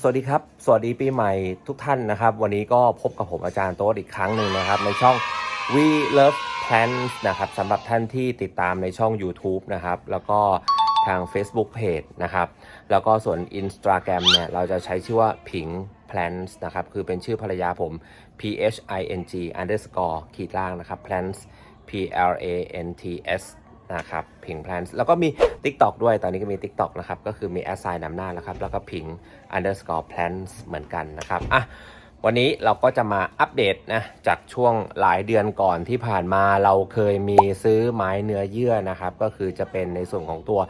สวัสดีครับ สวัสดีปีใหม่ทุกท่านนะครับ วันนี้ก็พบกับผมอาจารย์โต๊ดอีกครั้งหนึ่งนะครับ ในช่อง We Love Plants นะครับสำหรับท่านที่ติดตามในช่อง YouTube นะครับ แล้วก็ทาง Facebook Page นะครับ แล้วก็ส่วน Instagram เนี่ยเราจะใช้ชื่อว่าผิง Plants นะครับ คือเป็นชื่อภรรยาผม P H I N G underscore ขีดล่างนะครับ Plants P L A N T S นะครับผิง plants แล้วก็มี TikTok ด้วยตอนนี้ก็มี TikTok นะครับก็คือมีแอสไซน์นำหน้าแล้วครับแล้วก็ผิง underscore plans เหมือนกันนะครับอะวันนี้เราก็จะมาอัปเดตนะจากช่วงหลายเดือนก่อนที่ผ่านมาเราเคยมีซื้อไม้เนื้อเยื่อนะครับ ก็คือจะเป็นในส่วนของตัว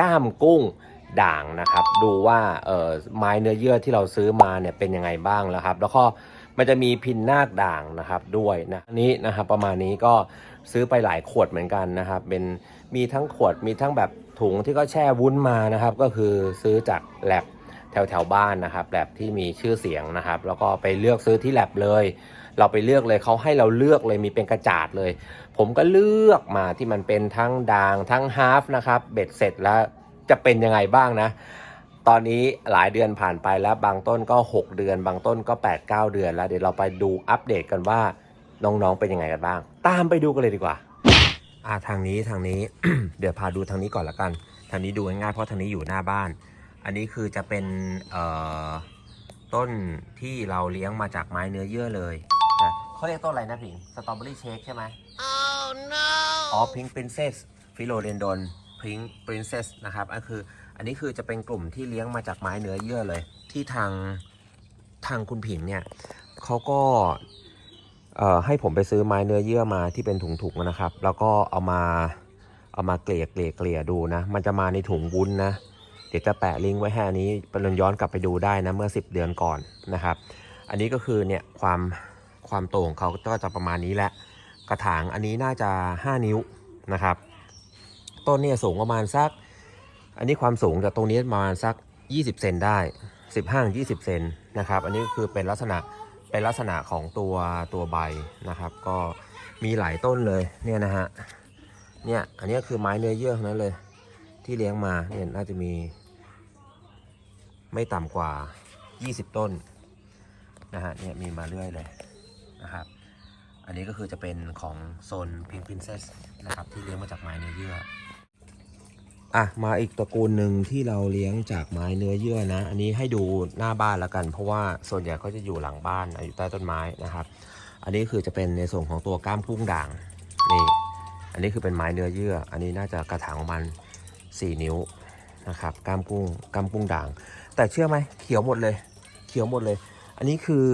ก้ามกุ้งด่างนะครับ ดูว่าเออไม้เนื้อเยื่อที่เราซื้อมาเนี่ยเป็นยังไงบ้างแล้วครับ แล้วก็ มันจะมีพินนาคด่างนะครับด้วยนะอันนี้นะครับประมาณนี้ก็ซื้อไปหลายขวดเหมือนกันนะครับ เป็นมีทั้งขวดมีทั้งแบบถุงที่ก็แช่วุ้นมานะครับ ก็คือซื้อจากแลบแถวแถวบ้านนะครับแลบที่มีชื่อเสียงนะครับ แล้วก็ไปเลือกซื้อที่แลบเลย เราไปเลือกเลยเขาให้เราเลือกเลยมีเป็นกระจาดเลย ผมก็เลือกมาที่มันเป็นทั้งด่างทั้งฮาฟนะครับเบ็ดเสร็จแล้วจะเป็นยังไงบ้างนะ ตอนนี้หลายเดือนผ่านไปแล้วบางต้นก็ 6 เดือน บางต้นก็ 8 9 เดือนแล้วเดี๋ยวเราไปดูอัปเดตกันว่าน้องๆเป็นยังไงกันบ้าง ตามไปดูกันเลยดีกว่า อ่าทางนี้ทางนี้ เดี๋ยวพาดูทางนี้ก่อนละกัน ทางนี้ดูง่ายๆเพราะทางนี้อยู่หน้าบ้าน อันนี้คือจะเป็นเอ่อต้นที่เราเลี้ยงมาจากไม้เนื้อเยื่อเลยนะเขาเรียกต้นอะไรนะผิงสตรอเบอรี่เชคใช่ไหมอ๋อ Pink Princess p h i l o d e n d r o n Pink Princess นะครับก็คือ อันนี้คือจะเป็นกลุ่มที่เลี้ยงมาจากไม้เนื้อเยื่อเลย ที่ทางทางคุณผิงเนี่ยเขาก็ให้ผมไปซื้อไม้เนื้อเยื่อมาที่เป็นถุงๆนะครับ แล้วก็เอามาเอามาเกลี่ยเกลี่ยเกลี่ยดูนะ มันจะมาในถุงวุ้นนะ เดี๋ยวจะแปะลิงก์ไว้ให้อันนี้เป็นย้อนกลับไปดูได้นะเมื่อ 10 เดือนก่อนนะครับ อันนี้ก็คือเนี่ยความความโตของเขาก็จะประมาณนี้แหละ กระถางอันนี้น่าจะ 5 นิ้วนะครับ ต้นเนี่ยสูงประมาณสัก อันนี้ความสูงจากตรงนี้ประมาณสัก 20 เซนได้ 15 20 เซนนะครับ อันนี้คือเป็นลักษณะเป็นลักษณะของตัวตัวใบนะครับ ก็มีหลายต้นเลยเนี่ยนะฮะเนี่ยอันนี้คือไม้เนื้อเยื่อทั้งนั้นเลย ที่เลี้ยงมาเนี่ยน่าจะมี ไม่ต่ำกว่า 20 ต้นนะฮะเนี่ยมีมาเรื่อยเลยนะครับ อันนี้ก็คือจะเป็นของโซน Pink Princess นะครับที่เลี้ยงมาจากไม้เนื้อเยื่อ อะมาอีกตระกูลหนึ่งที่เราเลี้ยงจากไม้เนื้อเยื่อนะ อันนี้ให้ดูหน้าบ้านแล้วกัน เพราะว่าส่วนใหญ่เขาจะอยู่หลังบ้านอยู่ใต้ต้นไม้นะครับ อันนี้คือจะเป็นในส่วนของตัวก้ามกุ้งด่างนี่อันนี้คือเป็นไม้เนื้อเยื่อ อันนี้น่าจะกระถางประมาณ4นิ้วนะครับก้ามกุ้งก้ามกุ้งด่าง แต่เชื่อไหมเขียวหมดเลย เขียวหมดเลย อันนี้คือ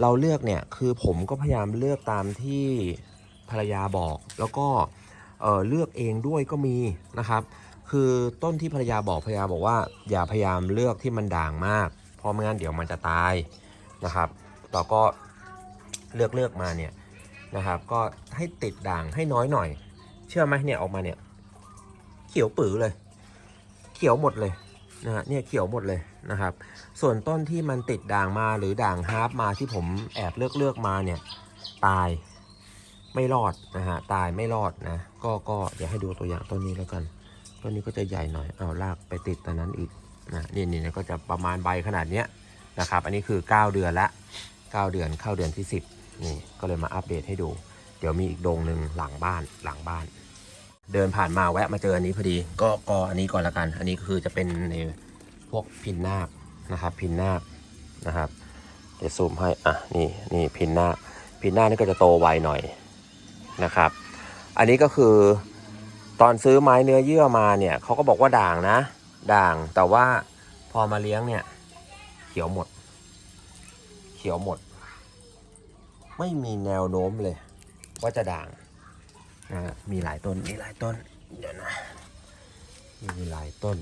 เราเลือกเนี่ยคือผมก็พยายามเลือกตามที่ภรรยาบอก แล้วก็เเลือกเองด้วยก็มีนะครับ คือต้นที่ภรรยาบอกภรรยาบอกว่า อย่าพยายามเลือกที่มันด่างมาก เพราะไม่งั้นเดี๋ยวมันจะตายนะครับ เราก็เลือกเลือกมาเนี่ยนะครับ ก็ให้ติดด่างให้น้อยหน่อย เชื่อไหมเนี่ยออกมาเนี่ย เขียวปื๋อเลย เขียวหมดเลยนะฮะเนี่ยเขียวหมดเลยนะครับ ส่วนต้นที่มันติดด่างมาหรือด่างฮาร์ปมาที่ผมแอบเลือกเลือกมาเนี่ย ตายไม่รอดนะฮะตายไม่รอดนะ ก็ก็เดี๋ยวให้ดูตัวอย่างต้นนี้แล้วกัน ต้นนี้ก็จะใหญ่หน่อย เอาลากไปติดตอนนั้นอีกนะนี่นี่ก็จะประมาณใบขนาดเนี้ยนะครับ อันนี้คือ 9 เดือนละ 9 เดือนเข้าเดือนที่ 10 นี่ก็เลยมาอัปเดตให้ดู เดี๋ยวมีอีกดงหนึ่งหลังบ้านหลังบ้าน เดินผ่านมาแวะมาเจออันนี้พอดี ก็ก็อันนี้ก่อนละกัน อันนี้คือจะเป็นในพวกพินนาคนะครับ พินนาคนะครับเดี๋ยวซูมให้อะนี่นี่พินนาคพินนาคนี่ก็จะโตไวหน่อยนะครับ อันนี้ก็คือ ตอนซื้อไม้เนื้อเยื่อมาเนี่ยเขาก็บอกว่าด่างนะ ด่างแต่ว่าพอมาเลี้ยงเนี่ย เขียวหมด เขียวหมด ไม่มีแนวโน้มเลย ว่าจะด่างนะมีหลายต้นมีหลายต้นเดี๋ยวนะมีหลายต้น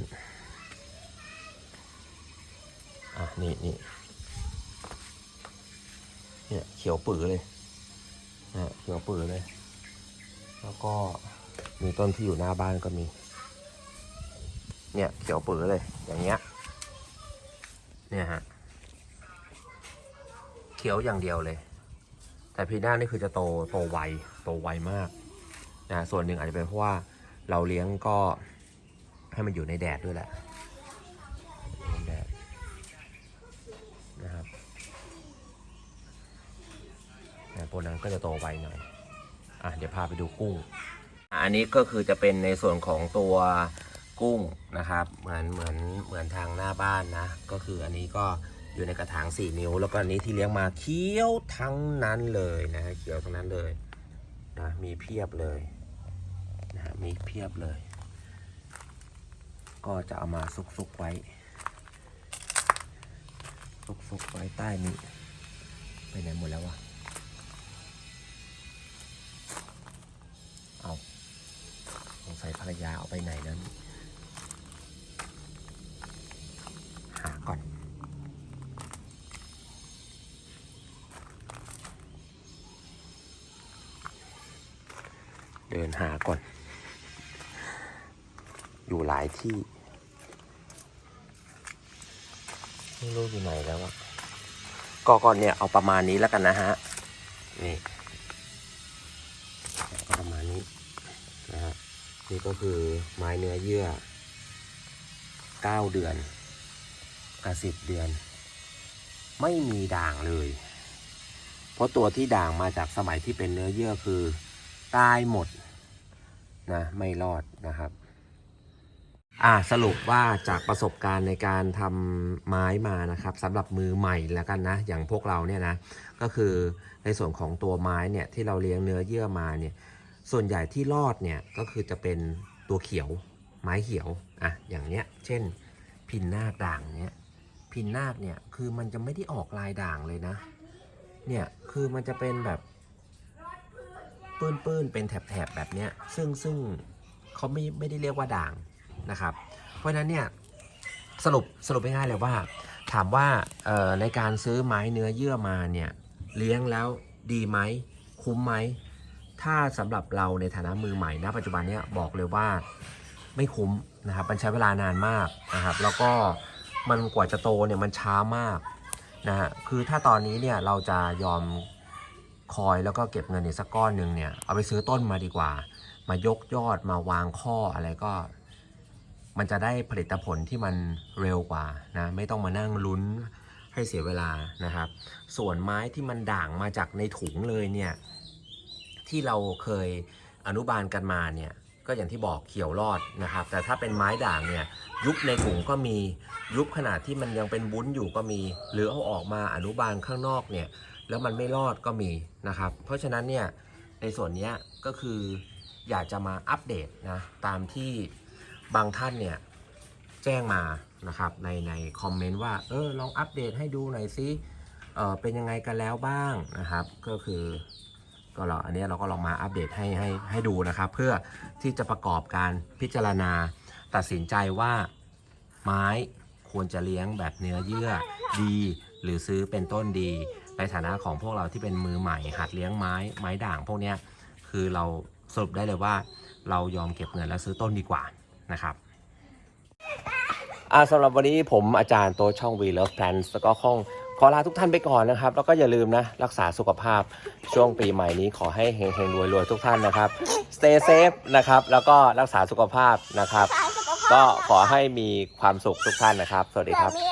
อะนี่นี่เนี่ยเขียวปื๋อเลยนะเขียวปื๋อเลย แล้วก็ มีต้นที่อยู่หน้าบ้านก็มี เนี่ยเขียวเปื้อเลย อย่างเงี้ย เนี่ยฮะ เขียวอย่างเดียวเลย แต่พีน่านี่คือจะโตโตไวโตไวมากนะส่วนหนึ่งอาจจะเป็นเพราะว่าเราเลี้ยงก็ให้มันอยู่ในแดดด้วยแหละนะครับนะโปนังก็จะโตไวหน่อย อะเดี๋ยวพาไปดูกุ้ง อันนี้ก็คือจะเป็นในส่วนของตัวกุ้งนะครับ เหมือนเหมือนเหมือนทางหน้าบ้านนะ ก็คืออันนี้ก็อยู่ในกระถาง 4 นิ้ว แล้วก็อันนี้ที่เลี้ยงมาเคี้ยวทั้งนั้นเลยนะเคี้ยวทั้งนั้นเลยนะมีเพียบเลยนะมีเพียบเลย ก็จะเอามาซุกๆไว้ซุกๆไว้ใต้นี้ไปไหนหมดแล้ววะ ไปไหนนั้น หาก่อน เดินหาก่อน อยู่หลายที่ไม่รู้อยู่ไหนแล้วอะก็ก่อนเนี่ยเอาประมาณนี้แล้วกันนะฮะ นี่เอาประมาณนี้นะฮะ นี่ก็คือไม้เนื้อเยื่อ 9 เดือนกับ10เดือน ไม่มีด่างเลย เพราะตัวที่ด่างมาจากสมัยที่เป็นเนื้อเยื่อคือตายหมดนะไม่รอดนะครับอ่าสรุปว่าจากประสบการณ์ในการทำไม้มานะครับสำหรับมือใหม่แล้วกันนะอย่างพวกเราเนี่ยนะก็คือในส่วนของตัวไม้เนี่ยที่เราเลี้ยงเนื้อเยื่อมาเนี่ย ส่วนใหญ่ที่รอดเนี่ยก็คือจะเป็นตัวเขียวไม้เขียวอะอย่างเนี้ยเช่นพินนาคด่างเนี้ยพินนาคเนี่ยคือมันจะไม่ได้ออกลายด่างเลยนะเนี่ยคือมันจะเป็นแบบปื้นๆเป็นแถบๆแบบเนี้ยซึ่งซึ่งเขาไม่ไม่ได้เรียกว่าด่างนะครับ เพราะฉะนั้นเนี่ยสรุปสรุปง่ายๆเลยว่า ถามว่าเอ่อในการซื้อไม้เนื้อเยื่อมาเนี่ยเลี้ยงแล้วดีไหมคุ้มไหม ถ้าสำหรับเราในฐานะมือใหม่นปัจจุบันเนี้ยบอกเลยว่าไม่คุ้มนะครับมันใช้เวลานานมากนะครับ แล้วก็มันกว่าจะโตเนี่ยมันช้ามากนะฮะคือถ้าตอนนี้เนี่ยเราจะยอมคอยแล้วก็เก็บเงินอีกสักก้อนหนึ่งเนี่ยเอาไปซื้อต้นมาดีกว่า มายกยอดมาวางข้ออะไรก็ มันจะได้ผลิตผลที่มันเร็วกว่านะไม่ต้องมานั่งลุ้นให้เสียเวลานะครับ ส่วนไม้ที่มันด่างมาจากในถุงเลยเนี่ย ที่เราเคยอนุบาลกันมาเนี่ยก็อย่างที่บอกเขียวรอดนะครับ แต่ถ้าเป็นไม้ด่างเนี่ยยุบในถุงก็มียุบขนาดที่มันยังเป็นวุ้นอยู่ก็มี หรือเอาออกมาอนุบาลข้างนอกเนี่ยแล้วมันไม่รอดก็มีนะครับ เพราะฉะนั้นเนี่ยในส่วนนี้ก็คืออยากจะมาอัปเดตนะตามที่บางท่านเนี่ยแจ้งมานะครับในในคอมเมนต์ว่าเออลองอัปเดตให้ดูหน่อยซิเออเป็นยังไงกันแล้วบ้างนะครับ ก็คือ ก็เราอันนี้เราก็ลองมาอัปเดตให้ให้ให้ดูนะครับ เพื่อที่จะประกอบการพิจารณาตัดสินใจว่าไม้ควรจะเลี้ยงแบบเนื้อเยื่อดี หรือซื้อเป็นต้นดี ในฐานะของพวกเราที่เป็นมือใหม่ หัดเลี้ยงไม้ไม้ด่างพวกนี้คือเราสรุปได้เลยว่า เรายอมเก็บเงินแล้วซื้อต้นดีกว่านะครับสำหรับวันนี้ผมอาจารย์โตช่อง We Love Plants แล้วก็ข้อง อลาทุกท่านไปก่อนนะครับ แล้วก็อย่าลืมนะ รักษาสุขภาพช่วงปีใหม่นี้ขอให้เฮงๆรวยๆทุกท่านนะครับ Stay safe นะครับ แล้วก็รักษาสุขภาพนะครับสายสุขภาพก็ขอให้มีความสุขทุกท่านนะครับ สวัสดีเผื่คอรับ มี